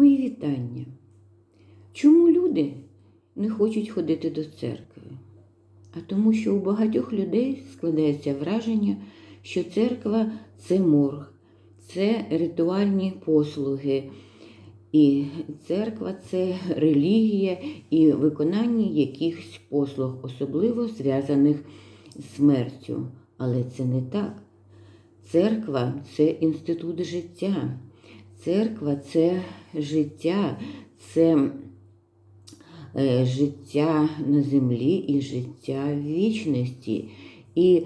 Мої вітання. Чому люди не хочуть ходити до церкви? А тому, що у багатьох людей складається враження, що церква це морг, це ритуальні послуги. І церква це релігія і виконання якихось послуг, особливо зв'язаних з смертю. Але це не так. Церква це інститут життя. Церква це життя, це е, життя на землі і життя вічності. І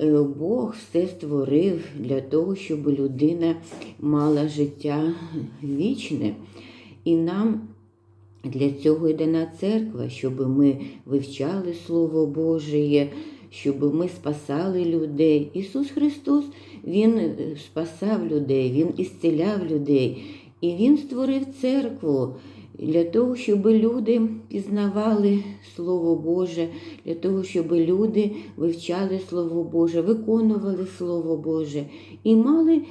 е, Бог все створив для того, щоб людина мала життя вічне. І нам для цього йде на церква, щоб ми вивчали Слово Божє, щоб ми спасали людей. Ісус Христос, Він е, спасав людей, Він ісціляв людей. І Він створив церкву для того, щоб люди пізнавали Слово Боже, для того, щоб люди вивчали Слово Боже, виконували Слово Боже і мали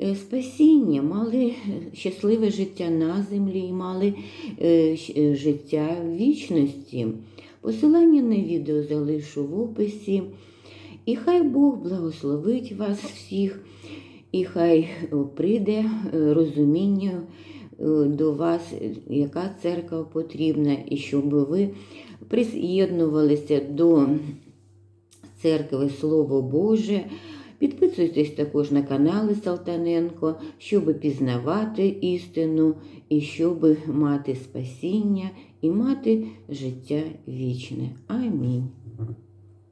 е, спасіння, мали е, щасливе життя на землі і мали життя в вічності. Посилання на відео залишу в описі. І хай Бог благословить вас всіх, і хай е, прийде е, розуміння е, до вас, яка церква потрібна, і щоб ви приєднувалися до церкви Слово Боже. Підписуйтесь також на канали Салтаненко, щоб пізнавати істину і щоб мати спасіння і мати життя вічне. Амінь.